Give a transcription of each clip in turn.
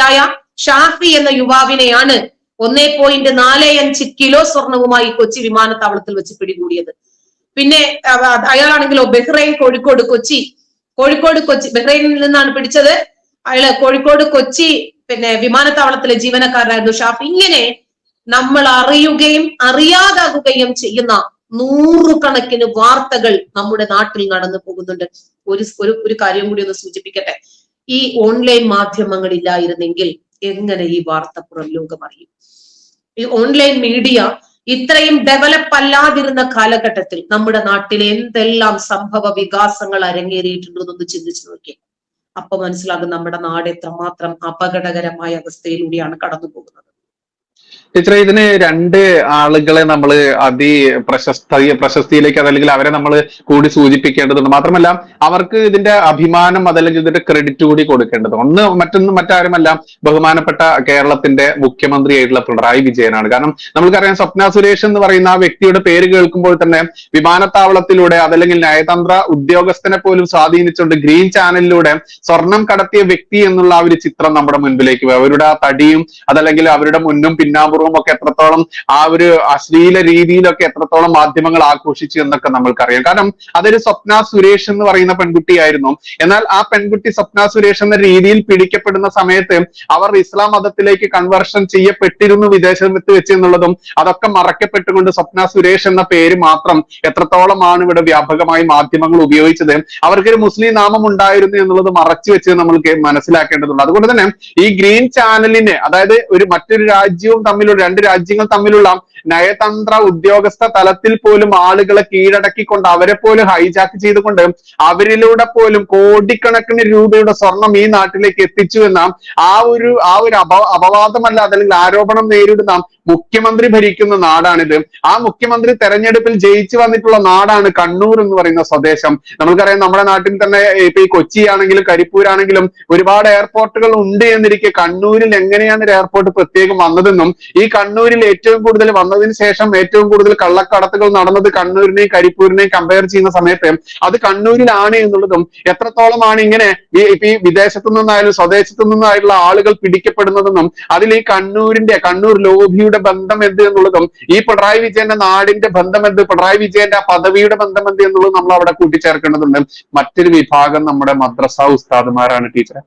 യായ ഷാഫി എന്ന യുവാവിനെയാണ് ഒന്നേ പോയിന്റ് നാല് അഞ്ച് കിലോ സ്വർണവുമായി കൊച്ചി വിമാനത്താവളത്തിൽ വെച്ച് പിടികൂടിയത്. പിന്നെ അയാളാണെങ്കിലോ ബഹ്റൈൻ കോഴിക്കോട് കൊച്ചി. കോഴിക്കോട് കൊച്ചി ബഹ്റൈനിൽ നിന്നാണ് പിടിച്ചത്. അയാൾ കോഴിക്കോട് കൊച്ചി പിന്നെ വിമാനത്താവളത്തിലെ ജീവനക്കാരനായിരുന്നു ഷാഫി. ഇങ്ങനെ നമ്മൾ അറിയുകയും അറിയാതാകുകയും ചെയ്യുന്ന നൂറുകണക്കിന് വാർത്തകൾ നമ്മുടെ നാട്ടിൽ നടന്നു പോകുന്നുണ്ട്. ഒരു ഒരു കാര്യം കൂടി ഒന്ന് സൂചിപ്പിക്കട്ടെ. ഈ ഓൺലൈൻ മാധ്യമങ്ങൾ ഇല്ലായിരുന്നെങ്കിൽ എങ്ങനെ ഈ വാർത്ത പുറം ലോകം അറിയും? ഈ ഓൺലൈൻ മീഡിയ ഇത്രയും ഡെവലപ്പ് അല്ലാതിരുന്ന കാലഘട്ടത്തിൽ നമ്മുടെ നാട്ടിൽ എന്തെല്ലാം സംഭവ വികാസങ്ങൾ അരങ്ങേറിയിട്ടുണ്ടെന്നൊന്ന് ചിന്തിച്ചു നോക്കിയേ. അപ്പൊ മനസ്സിലാകും നമ്മുടെ നാട് എത്രമാത്രം അപകടകരമായ അവസ്ഥയിലൂടെയാണ് കടന്നു പോകുന്നത് ടീച്ചറെ ഇതിന് രണ്ട് ആളുകളെ നമ്മൾ അതി പ്രശസ്ത പ്രശസ്തിയിലേക്ക് അതല്ലെങ്കിൽ അവരെ നമ്മൾ കൂടി സൂചിപ്പിക്കേണ്ടതുണ്ട് മാത്രമല്ല അവർക്ക് ഇതിന്റെ അഭിമാനം അതല്ലെങ്കിൽ ഇതിന്റെ ക്രെഡിറ്റ് കൂടി കൊടുക്കേണ്ടത് ഒന്ന് മറ്റൊന്ന് മറ്റാരുമല്ല ബഹുമാനപ്പെട്ട കേരളത്തിന്റെ മുഖ്യമന്ത്രിയായിട്ടുള്ള പിണറായി വിജയനാണ് കാരണം നമുക്കറിയാം സ്വപ്ന സുരേഷ് എന്ന് പറയുന്ന ആ വ്യക്തിയുടെ പേര് കേൾക്കുമ്പോൾ തന്നെ വിമാനത്താവളത്തിലൂടെ അതല്ലെങ്കിൽ നയതന്ത്ര ഉദ്യോഗസ്ഥനെ പോലും സ്വാധീനിച്ചുകൊണ്ട് ഗ്രീൻ ചാനലിലൂടെ സ്വർണം കടത്തിയ വ്യക്തി എന്നുള്ള ആ ഒരു ചിത്രം നമ്മുടെ മുൻപിലേക്ക് വരും. അവരുടെ ആ തടിയും അതല്ലെങ്കിൽ അവരുടെ മുന്നും പിന്നാമ്പുറവും ഒക്കെ എത്രത്തോളം ആ ഒരു അശ്ലീല രീതിയിലൊക്കെ എത്രത്തോളം മാധ്യമങ്ങൾ ആഘോഷിച്ചു എന്നൊക്കെ നമ്മൾക്കറിയാം. കാരണം അതൊരു സ്വപ്ന സുരേഷ് എന്ന് പറയുന്ന പെൺകുട്ടിയായിരുന്നു. എന്നാൽ ആ പെൺകുട്ടി സ്വപ്ന സുരേഷ് എന്ന രീതിയിൽ പിടിക്കപ്പെടുന്ന സമയത്ത് അവർ ഇസ്ലാം മതത്തിലേക്ക് കൺവേർഷൻ ചെയ്യപ്പെട്ടിരുന്നു വിദേശത്ത് വെച്ച് എന്നുള്ളതും അതൊക്കെ മറക്കപ്പെട്ടുകൊണ്ട് സ്വപ്ന സുരേഷ് എന്ന പേര് മാത്രം എത്രത്തോളമാണ് ഇവിടെ വ്യാപകമായി മാധ്യമങ്ങൾ ഉപയോഗിച്ചത് അവർക്കൊരു മുസ്ലിം നാമം ഉണ്ടായിരുന്നു എന്നുള്ളത് മറച്ചു വെച്ച് നമ്മൾക്ക് മനസ്സിലാക്കേണ്ടതുണ്ട്. അതുകൊണ്ട് തന്നെ ഈ ഗ്രീൻ ചാനലിനെ അതായത് ഒരു മറ്റൊരു രാജ്യവും തമ്മിലുള്ള രണ്ട് രാജ്യങ്ങൾ തമ്മിലുള്ള നയതന്ത്ര ഉദ്യോഗസ്ഥ തലത്തിൽ പോലും ആളുകളെ കീഴടക്കിക്കൊണ്ട് അവരെ പോലും ഹൈജാക്ക് ചെയ്തുകൊണ്ട് അവരിലൂടെ പോലും കോടിക്കണക്കിന് രൂപയുടെ സ്വർണം ഈ നാട്ടിലേക്ക് എത്തിച്ചു എന്ന ആ ഒരു ആ ഒരു അപ അപവാദമല്ല അതല്ലെങ്കിൽ ആരോപണം നേരിടുന്ന മുഖ്യമന്ത്രി ഭരിക്കുന്ന നാടാണിത്. ആ മുഖ്യമന്ത്രി തെരഞ്ഞെടുപ്പിൽ ജയിച്ചു വന്നിട്ടുള്ള നാടാണ് കണ്ണൂർ എന്ന് പറയുന്ന സ്വദേശം. നമുക്കറിയാം നമ്മുടെ നാട്ടിൽ തന്നെ ഇപ്പൊ ഈ കൊച്ചി ആണെങ്കിലും കരിപ്പൂരാണെങ്കിലും ഒരുപാട് എയർപോർട്ടുകൾ ഉണ്ട് എന്നിരിക്കെ കണ്ണൂരിൽ എങ്ങനെയാണ് ഒരു എയർപോർട്ട് പ്രത്യേകം വന്നതെന്നും ഈ കണ്ണൂരിൽ ഏറ്റവും കൂടുതൽ വന്നതിന് ശേഷം ഏറ്റവും കൂടുതൽ കള്ളക്കടത്തുകൾ നടന്നത് കണ്ണൂരിനെയും കരിപ്പൂരിനെയും കമ്പയർ ചെയ്യുന്ന സമയത്ത് അത് കണ്ണൂരിലാണ് എന്നുള്ളതും എത്രത്തോളമാണ് ഇങ്ങനെ ഈ വിദേശത്തു നിന്നായാലും സ്വദേശത്തു നിന്നായിട്ടുള്ള ആളുകൾ പിടിക്കപ്പെടുന്നതെന്നും അതിൽ ഈ കണ്ണൂരിന്റെ കണ്ണൂർ ലോബിയുടെ ബന്ധം എന്ത് എന്നുള്ളതും ഈ പിണറായി വിജയന്റെ നാടിന്റെ ബന്ധം എന്ത് പിണറായി വിജയന്റെ ആ പദവിയുടെ ബന്ധം എന്ത് എന്നുള്ളത് നമ്മൾ അവിടെ കൂട്ടിച്ചേർക്കേണ്ടതുണ്ട്. മറ്റൊരു വിഭാഗം നമ്മുടെ മദ്രസ ഉസ്താദുമാരാണ് ടീച്ചറെ.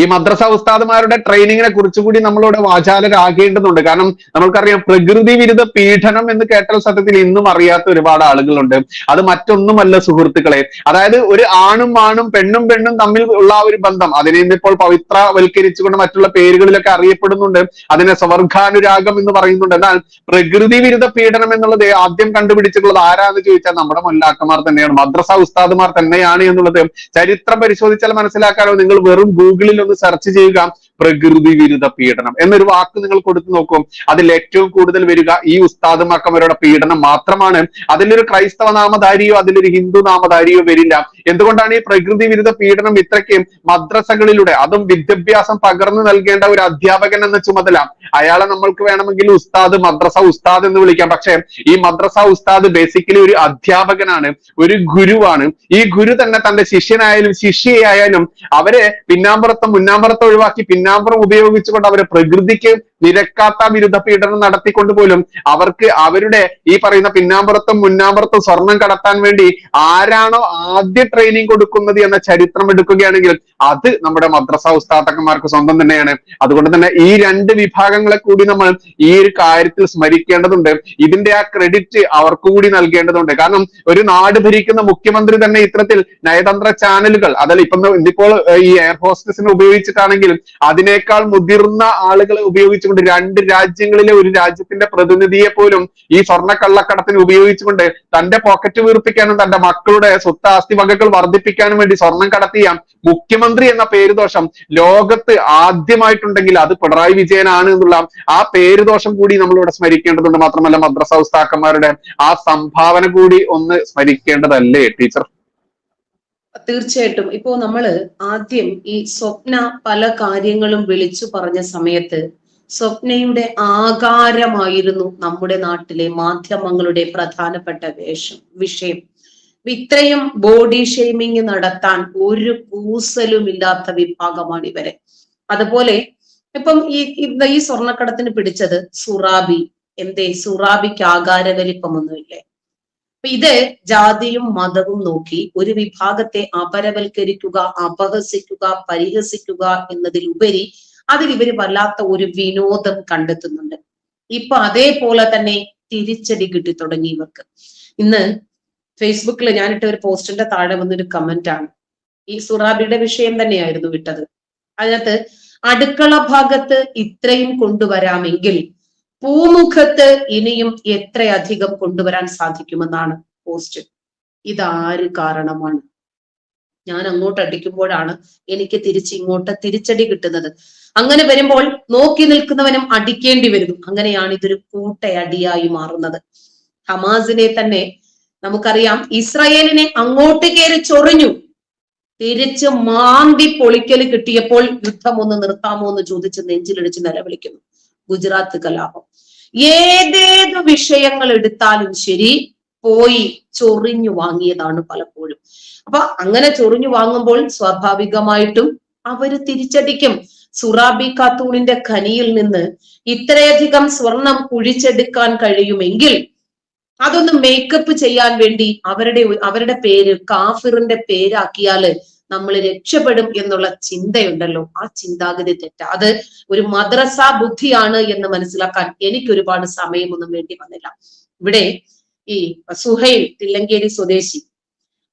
ഈ മദ്രസ ഉസ്താദുമാരുടെ ട്രെയിനിങ്ങിനെ കുറിച്ചുകൂടി നമ്മളിവിടെ വാചാലരാകേണ്ടതുണ്ട്. കാരണം നമുക്കറിയാം പ്രകൃതി വിരുദ്ധ പീഡനം എന്ന് കേട്ടാൽ സത്യത്തിൽ ഇന്നും അറിയാത്ത ഒരുപാട് ആളുകളുണ്ട്. അത് മറ്റൊന്നുമല്ല സുഹൃത്തുക്കളെ. അതായത് ഒരു ആണും ആണും പെണ്ണും പെണ്ണും തമ്മിൽ ഉള്ള ആ ഒരു ബന്ധം അതിനെ ഇന്നിപ്പോൾ പവിത്രവൽക്കരിച്ചുകൊണ്ട് മറ്റുള്ള പേരുകളിലൊക്കെ അറിയപ്പെടുന്നുണ്ട്. അതിനെ സ്വർഗാനുരാഗം എന്ന് പറയുന്നുണ്ട്. എന്നാൽ പ്രകൃതി വിരുദ്ധ പീഡനം എന്നുള്ളത് ആദ്യം കണ്ടുപിടിച്ചിട്ടുള്ളത് ആരാന്ന് ചോദിച്ചാൽ നമ്മുടെ മുല്ലാക്കന്മാർ തന്നെയാണ്. മദ്രസ ഉസ്താദുമാർ തന്നെയാണ് എന്നുള്ളത് ചരിത്രം പരിശോധിച്ചാൽ മനസ്സിലാക്കാനോ നിങ്ങൾ വെറും ഗൂഗിളിൽ ഒന്ന് സെർച്ച് ചെയ്യുക. പ്രകൃതി വിരുദ്ധ പീഡനം എന്നൊരു വാക്ക് നിങ്ങൾ കൊടുത്തു നോക്കും. അതിൽ ഏറ്റവും കൂടുതൽ വരിക ഈ ഉസ്താദുമാക്കന്മാരുടെ പീഡനം മാത്രമാണ്. അതിലൊരു ക്രൈസ്തവ നാമധാരിയോ അതിലൊരു ഹിന്ദു നാമധാരിയോ വരില്ല. എന്തുകൊണ്ടാണ് ഈ പ്രകൃതി വിരുദ്ധ പീഡനം ഇത്രയ്ക്ക് മദ്രസകളിലൂടെ അതും വിദ്യാഭ്യാസം പകർന്നു നൽകേണ്ട ഒരു അധ്യാപകൻ എന്ന ചുമതല അയാളെ നമ്മൾക്ക് വേണമെങ്കിൽ ഉസ്താദ് മദ്രസ ഉസ്താദ് എന്ന് വിളിക്കാം. പക്ഷേ ഈ മദ്രസ ഉസ്താദ് ബേസിക്കലി ഒരു അധ്യാപകനാണ് ഒരു ഗുരുവാണ്. ഈ ഗുരു തന്നെ തന്റെ ശിഷ്യനായാലും ശിഷ്യയായാലും അവരെ പിന്നാമ്പുറത്തും മുന്നാമ്പുറത്തും ഒഴിവാക്കി പിന്നാമ്പുറം ഉപയോഗിച്ചുകൊണ്ട് അവരെ പ്രകൃതിക്ക് നിരക്കാത്ത വിരുദ്ധ പീഡനം നടത്തിക്കൊണ്ട് പോലും അവർക്ക് അവരുടെ ഈ പറയുന്ന പിന്നാമ്പുറത്തും മുന്നാമ്പുറത്തും സ്വർണം കടത്താൻ വേണ്ടി ആരാണോ ആദ്യ ട്രെയിനിങ് കൊടുക്കുന്നത് എന്ന ചരിത്രം എടുക്കുകയാണെങ്കിൽ അത് നമ്മുടെ മദ്രസ ഉസ്താദക്കന്മാർക്ക് സ്വന്തം തന്നെയാണ്. അതുകൊണ്ട് തന്നെ ഈ രണ്ട് വിഭാഗങ്ങളെ കൂടി നമ്മൾ ഈ ഒരു കാര്യത്തിൽ സ്മരിക്കേണ്ടതുണ്ട്. ഇതിന്റെ ആ ക്രെഡിറ്റ് അവർക്ക് കൂടി നൽകേണ്ടതുണ്ട്. കാരണം ഒരു നാട് ഭരിക്കുന്ന മുഖ്യമന്ത്രി തന്നെ ഇത്തരത്തിൽ നയതന്ത്ര ചാനലുകൾ അതല്ല ഇപ്പം ഇന്നിപ്പോൾ ഈ എയർ ഹോസ്റ്റസിനെ ഉപയോഗിച്ചിട്ടാണെങ്കിലും അതിനേക്കാൾ മുതിർന്ന ആളുകളെ ഉപയോഗിച്ചുകൊണ്ട് രണ്ട് രാജ്യങ്ങളിലെ ഒരു രാജ്യത്തിന്റെ പ്രതിനിധിയെ പോലും ഈ സ്വർണക്കള്ളക്കടത്തിന് ഉപയോഗിച്ചുകൊണ്ട് തന്റെ പോക്കറ്റ് വീർപ്പിക്കാനും തന്റെ മക്കളുടെ സ്വത്ത് ആസ്തി വകകൾ വർദ്ധിപ്പിക്കാനും വേണ്ടി സ്വർണം കടത്തിയ മുഖ്യമന്ത്രി എന്ന പേരുദോഷം ലോകത്ത് ആദ്യമായിട്ടുണ്ടെങ്കിൽ അത് പിണറായി വിജയനാണ് എന്നുള്ള ആ പേരുദോഷം കൂടി നമ്മൾ ഇവിടെ സ്മരിക്കേണ്ടതുണ്ട്. മാത്രമല്ല മദ്രസ ഉസ്താക്കന്മാരുടെ ആ സംഭാവന കൂടി ഒന്ന് സ്മരിക്കേണ്ടതല്ലേ ടീച്ചർ? തീർച്ചയായിട്ടും. ഇപ്പോ നമ്മൾ ആദ്യം ഈ സ്വപ്ന പല കാര്യങ്ങളും വിളിച്ചു പറഞ്ഞ സമയത്ത് സ്വപ്നയുടെ ആകാരമായിരുന്നു നമ്മുടെ നാട്ടിലെ മാധ്യമങ്ങളുടെ പ്രധാനപ്പെട്ട വേഷം വിഷയം. ഇത്രയും ബോഡി ഷെയ്മിങ് നടത്താൻ ഒരു കൂസലുമില്ലാത്ത വിഭാഗമാണ് ഇവരെ. അതുപോലെ ഇപ്പം ഈ ഈ- സ്വർണക്കടത്തിന് പിടിച്ചത് സുറാബി. എന്തേ? സുറാബിക്ക് ആകാര വലിപ്പമൊന്നുമില്ലേ അപ്പൊ ഇത് ജാതിയും മതവും നോക്കി ഒരു വിഭാഗത്തെ അപരവൽക്കരിക്കുക അപഹസിക്കുക പരിഹസിക്കുക എന്നതിലുപരി അതിൽ ഇവർ വല്ലാത്ത ഒരു വിനോദം കണ്ടെത്തുന്നുണ്ട്. ഇപ്പൊ അതേപോലെ തന്നെ തിരിച്ചടി കിട്ടി തുടങ്ങി ഇവർക്ക്. ഇന്ന് ഫേസ്ബുക്കിൽ ഞാനിട്ട ഒരു പോസ്റ്റിന്റെ താഴെ വന്നൊരു കമന്റ് ആണ്. ഈ സുറാബിയുടെ വിഷയം തന്നെയായിരുന്നു വിട്ടത്. അതിനകത്ത് അടുക്കള ഭാഗത്ത് ഇത്രയും കൊണ്ടുവരാമെങ്കിൽ പൂമുഖത്ത് ഇനിയും എത്രയധികം കൊണ്ടുവരാൻ സാധിക്കുമെന്നാണ് പോസ്റ്റ്. ഇതാര് കാരണമാണ്? ഞാൻ അങ്ങോട്ട് അടിക്കുമ്പോഴാണ് എനിക്ക് തിരിച്ച് ഇങ്ങോട്ട് തിരിച്ചടി കിട്ടുന്നത്. അങ്ങനെ വരുമ്പോൾ നോക്കി നിൽക്കുന്നവനും അടിക്കേണ്ടി വരുന്നു. അങ്ങനെയാണ് ഇതൊരു കൂട്ടയടിയായി മാറുന്നത്. ഹമാസിനെ തന്നെ നമുക്കറിയാം. ഇസ്രായേലിനെ അങ്ങോട്ട് കയറി ചൊറിഞ്ഞു. തിരിച്ച് മാന്തി പൊളിക്കൽ കിട്ടിയപ്പോൾ യുദ്ധം ഒന്ന് നിർത്താമോ എന്ന് ചോദിച്ച് നെഞ്ചിലിടിച്ച് നിലവിളിക്കുന്നു. ഗുജറാത്ത് കലാപം. ഏതേത് വിഷയങ്ങൾ എടുത്താലും ശരി പോയി ചൊറിഞ്ഞു വാങ്ങിയതാണ് പലപ്പോഴും. അപ്പൊ അങ്ങനെ ചൊറിഞ്ഞു വാങ്ങുമ്പോൾ സ്വാഭാവികമായിട്ടും അവർ തിരിച്ചടിക്കും. സുറാബി ഖാത്തൂണിന്റെ ഖനിയിൽ നിന്ന് ഇത്രയധികം സ്വർണം കുഴിച്ചെടുക്കാൻ കഴിയുമെങ്കിൽ അതൊന്ന് മേക്കപ്പ് ചെയ്യാൻ വേണ്ടി അവരുടെ അവരുടെ പേര് കാഫിറിന്റെ പേരാക്കിയാൽ നമ്മൾ രക്ഷപ്പെടും എന്നുള്ള ചിന്തയുണ്ടല്ലോ. ആ ചിന്താഗതി തെറ്റ. അത് ഒരു മദ്രസ ബുദ്ധിയാണ് എന്ന് മനസ്സിലാക്കാൻ എനിക്ക് ഒരുപാട് സമയമൊന്നും വേണ്ടി വന്നില്ല. ഇവിടെ ഈ സുഹൈൽ തില്ലങ്കേരി സ്വദേശി.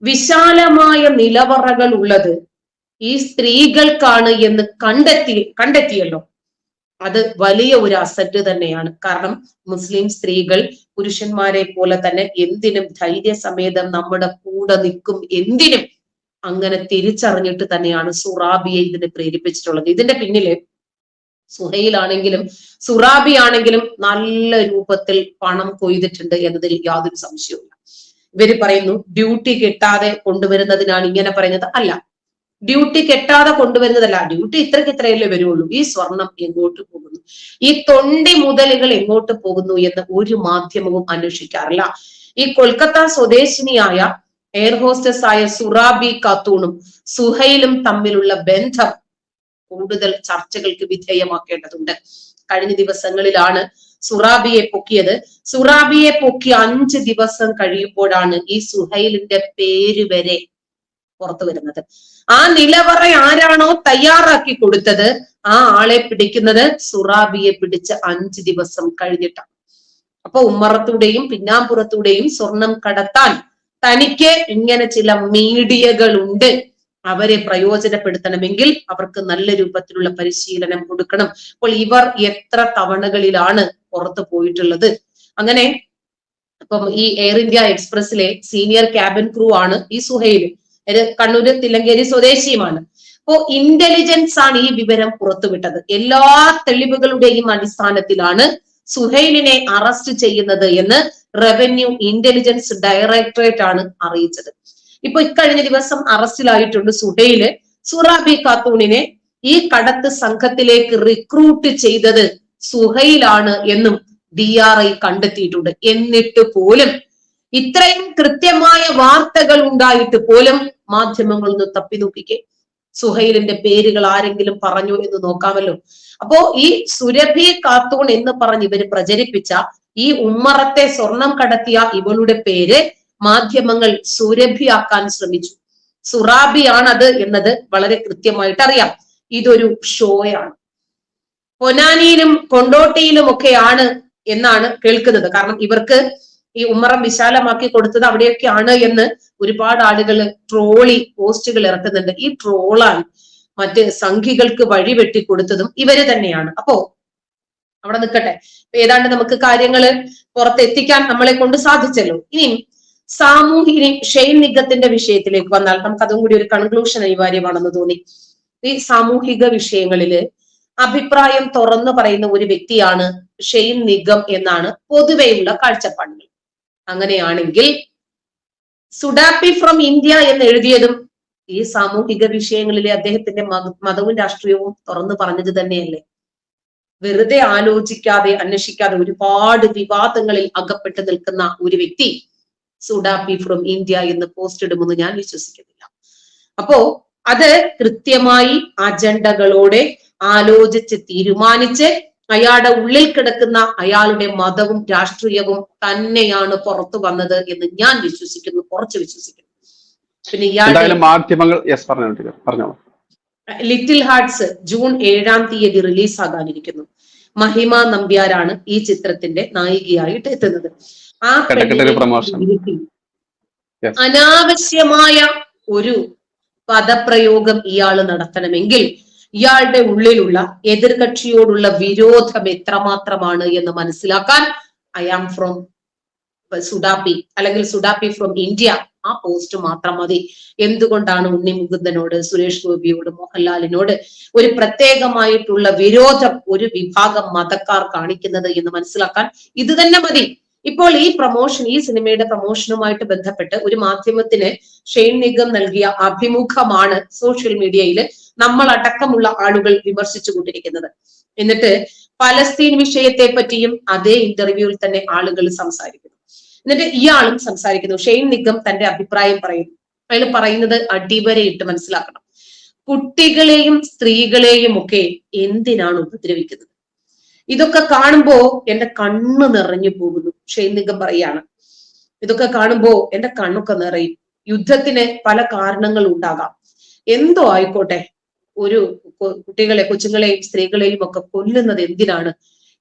വിശാലമായ നിലവറകൾ ഉള്ളത് ഈ സ്ത്രീകൾക്കാണ് എന്ന് കണ്ടെത്തി കണ്ടെത്തിയല്ലോ. അത് വലിയ ഒരു അസറ്റ് തന്നെയാണ്. കാരണം മുസ്ലിം സ്ത്രീകൾ പുരുഷന്മാരെ പോലെ തന്നെ എന്തിനും ധൈര്യസമേതം നമ്മുടെ കൂടെ നിൽക്കും എന്തിനും അങ്ങനെ തിരിച്ചറിഞ്ഞിട്ട് തന്നെയാണ് സുറാബിയെ ഇതിനെ പ്രേരിപ്പിച്ചിട്ടുള്ളത്. ഇതിന്റെ പിന്നിൽ സുഹയിലാണെങ്കിലും സുറാബി ആണെങ്കിലും നല്ല രൂപത്തിൽ പണം കൊയ്തിട്ടുണ്ട് എന്നതിൽ യാതൊരു സംശയവുമില്ല. ഇവർ പറയുന്നു ഡ്യൂട്ടി കിട്ടാതെ കൊണ്ടുവരുന്നതിനാണ് ഇങ്ങനെ പറയുന്നത്. അല്ല ഡ്യൂട്ടി കെട്ടാതെ കൊണ്ടുവരുന്നതല്ല. ഡ്യൂട്ടി ഇത്രയ്ക്ക് ഇത്രയല്ലേ വരുള്ളൂ ഈ സ്വർണം എങ്ങോട്ട് പോകുന്നു? ഈ തൊണ്ടി മുതലുകൾ എങ്ങോട്ട് പോകുന്നു എന്ന് ഒരു മാധ്യമവും അന്വേഷിക്കാറില്ല. ഈ കൊൽക്കത്ത സ്വദേശിനിയായ എയർ ഹോസ്റ്റസ് ആയ സുറാബി ഖാത്തൂണും സുഹൈലും തമ്മിലുള്ള ബന്ധം കൂടുതൽ ചർച്ചകൾക്ക് വിധേയമാക്കേണ്ടതുണ്ട്. കഴിഞ്ഞ ദിവസങ്ങളിലാണ് സുറാബിയെ പൊക്കിയത്. സുറാബിയെ പൊക്കി അഞ്ച് ദിവസം കഴിയുമ്പോഴാണ് ഈ സുഹൈലിന്റെ പേര് വരെ പുറത്തു വരുന്നത്. ആ നിലവറ ആരാണോ തയ്യാറാക്കി കൊടുത്തത് ആ ആളെ പിടിക്കുന്നത് സുറാബിയെ പിടിച്ച് അഞ്ച് ദിവസം കഴിഞ്ഞിട്ടാണ്. അപ്പൊ ഉമ്മറത്തൂടെയും പിന്നാമ്പുറത്തൂടെയും സ്വർണം കടത്താൻ തനിക്ക് ഇങ്ങനെ ചില മീഡിയകൾ ഉണ്ട് അവരെ പ്രയോജനപ്പെടുത്തണമെങ്കിൽ അവർക്ക് നല്ല രൂപത്തിലുള്ള പരിശീലനം കൊടുക്കണം. അപ്പോൾ ഇവർ എത്ര തവണകളിലാണ് പുറത്തു പോയിട്ടുള്ളത്? അങ്ങനെ അപ്പം ഈ എയർ ഇന്ത്യ എക്സ്പ്രസിലെ സീനിയർ ക്യാബിൻ ക്രൂ ആണ് ഈ ഇത് കണ്ണൂര് തില്ലങ്കേരി സ്വദേശിയുമാണ്. അപ്പോ ഇന്റലിജൻസ് ആണ് ഈ വിവരം പുറത്തുവിട്ടത്. എല്ലാ തെളിവുകളുടെയും അടിസ്ഥാനത്തിലാണ് സുഹൈലിനെ അറസ്റ്റ് ചെയ്യുന്നത് എന്ന് റവന്യൂ ഇന്റലിജൻസ് ഡയറക്ടറേറ്റ് ആണ് അറിയിച്ചത്. ഇപ്പൊ ഇക്കഴിഞ്ഞ ദിവസം അറസ്റ്റിലായിട്ടുണ്ട് സുഹൈൽ. സുറാബി ഖാത്തൂണിനെ ഈ കടത്ത് സംഘത്തിലേക്ക് റിക്രൂട്ട് ചെയ്തത് സുഹൈലാണ് എന്നും ഡി ആർ ഐ കണ്ടെത്തിയിട്ടുണ്ട്. എന്നിട്ട് പോലും ഇത്രയും കൃത്യമായ വാർത്തകൾ ഉണ്ടായിട്ട് പോലും മാധ്യമങ്ങൾ ഒന്ന് തപ്പി നോക്കിക്കേ. സുഹൈലിന്റെ പേരുകൾ ആരെങ്കിലും പറഞ്ഞു എന്ന് നോക്കാമല്ലോ. അപ്പോ ഈ സുരഭി കാത്തൂൺ എന്ന് പറഞ്ഞ് ഇവർ പ്രചരിപ്പിച്ച ഈ ഉമ്മറത്തെ സ്വർണം കടത്തിയ ഇവളുടെ പേര് മാധ്യമങ്ങൾ സുരഭിയാക്കാൻ ശ്രമിച്ചു. സുറാബിയാണത് എന്നത് വളരെ കൃത്യമായിട്ട് അറിയാം. ഇതൊരു ഷോയാണ്. പൊനാനിയിലും കൊണ്ടോട്ടിയിലും ഒക്കെയാണ് എന്നാണ് കേൾക്കുന്നത്. കാരണം ഇവർക്ക് ഈ ഉമ്മറം വിശാലമാക്കി കൊടുത്തത് അവിടെയൊക്കെയാണ് എന്ന് ഒരുപാട് ആളുകൾ ട്രോളി പോസ്റ്റുകൾ ഇറക്കുന്നുണ്ട്. ഈ ട്രോളാൻ മറ്റ് സംഘികൾക്ക് വഴിവെട്ടി കൊടുത്തതും ഇവർ തന്നെയാണ്. അപ്പോ അവിടെ നിൽക്കട്ടെ. ഏതാണ്ട് നമുക്ക് കാര്യങ്ങൾ പുറത്തെത്തിക്കാൻ നമ്മളെ കൊണ്ട് സാധിച്ചല്ലോ. ഇനി സാമൂഹിക ഷെയ്ൻ നിഗത്തിന്റെ വിഷയത്തിലേക്ക് വന്നാൽ നമുക്ക് അതും കൂടി ഒരു കൺക്ലൂഷൻ അനിവാര്യമാണെന്ന് തോന്നി. ഈ സാമൂഹിക വിഷയങ്ങളിൽ അഭിപ്രായം തുറന്നു പറയുന്ന ഒരു വ്യക്തിയാണ് ഷെയ്ൻ നിഗം എന്നാണ് പൊതുവെയുള്ള കാഴ്ചപ്പാടുകൾ. അങ്ങനെയാണെങ്കിൽ സുഡാപ്പി ഫ്രം ഇന്ത്യ എന്ന് എഴുതിയതും ഈ സാമൂഹിക വിഷയങ്ങളിലെ അദ്ദേഹത്തിന്റെ മതവും രാഷ്ട്രീയവും തുറന്നു പറഞ്ഞത് തന്നെയല്ലേ? വെറുതെ ആലോചിക്കാതെ അന്വേഷിക്കാതെ ഒരുപാട് വിവാദങ്ങളിൽ അകപ്പെട്ടു നിൽക്കുന്ന ഒരു വ്യക്തി സുഡാപ്പി ഫ്രം ഇന്ത്യ എന്ന് പോസ്റ്റ് ഇടുമെന്ന് ഞാൻ വിശ്വസിക്കുന്നില്ല. അപ്പോ അത് കൃത്യമായി അജണ്ടകളോടെ ആലോചിച്ച് തീരുമാനിച്ച് അയാളുടെ ഉള്ളിൽ കിടക്കുന്ന അയാളുടെ മതവും രാഷ്ട്രീയവും തന്നെയാണ് പുറത്തു വന്നത് എന്ന് ഞാൻ വിശ്വസിക്കുന്നു കുറച്ച് വിശ്വസിക്കുന്നു. പിന്നെ ഇയാളുടെ മാധ്യമങ്ങൾ പറഞ്ഞോളൂ ലിറ്റിൽ ഹാർട്സ് ജൂൺ ഏഴാം തീയതി റിലീസ് ആകാനിരിക്കുന്നു. മഹിമ നമ്പ്യാരാണ് ഈ ചിത്രത്തിന്റെ നായികയായിട്ട് എത്തുന്നത്. ആ. അനാവശ്യമായ ഒരു പദപ്രയോഗം ഇയാൾ നടത്തണമെങ്കിൽ ഇയാളുടെ ഉള്ളിലുള്ള എതിർകക്ഷിയോടുള്ള വിരോധം എത്രമാത്രമാണ് എന്ന് മനസ്സിലാക്കാൻ ഐ ആം ഫ്രോം സുഡാപ്പി അല്ലെങ്കിൽ സുഡാപ്പി ഫ്രോം ഇന്ത്യ ആ പോസ്റ്റ് മാത്രം മതി. എന്തുകൊണ്ടാണ് ഉണ്ണി മുകുന്ദനോട് സുരേഷ് ഗോപിയോട് മോഹൻലാലിനോട് ഒരു പ്രത്യേകമായിട്ടുള്ള വിരോധം ഒരു വിഭാഗം മതക്കാർ കാണിക്കുന്നത് എന്ന് മനസ്സിലാക്കാൻ ഇത് തന്നെ മതി? ഇപ്പോൾ ഈ പ്രൊമോഷൻ ഈ സിനിമയുടെ പ്രൊമോഷനുമായിട്ട് ബന്ധപ്പെട്ട് ഒരു മാധ്യമത്തിന് ഷെയ്ൻ നിഗം നൽകിയ അഭിമുഖമാണ് സോഷ്യൽ മീഡിയയിൽ നമ്മൾ അടക്കമുള്ള ആളുകൾ വിമർശിച്ചു കൊണ്ടിരിക്കുന്നത് എന്നിട്ട് പലസ്തീൻ വിഷയത്തെ പറ്റിയും അതേ ഇന്റർവ്യൂവിൽ തന്നെ ആളുകൾ സംസാരിക്കുന്നു. എന്നിട്ട് ഇയാളും സംസാരിക്കുന്നു. ഷെയ്ൻ നിഗം തന്റെ അഭിപ്രായം പറയുന്നു. അയാൾ പറയുന്നത് അടിവരയിട്ട് മനസ്സിലാക്കണം. കുട്ടികളെയും സ്ത്രീകളെയും ഒക്കെ എന്തിനാണ് ഉപദ്രവിക്കുന്നത്? ഇതൊക്കെ കാണുമ്പോ എന്റെ കണ്ണ് നിറഞ്ഞു പോകുന്നു ഷെയ്ൻ നിഗം പറയാണ് ഇതൊക്കെ കാണുമ്പോ എന്റെ കണ്ണൊക്കെ നിറയും. യുദ്ധത്തിന് പല കാരണങ്ങൾ ഉണ്ടാകാം. എന്തോ ആയിക്കോട്ടെ ഒരു കുട്ടികളെ കൊച്ചുങ്ങളെയും സ്ത്രീകളെയും ഒക്കെ കൊല്ലുന്നത് എന്തിനാണ്?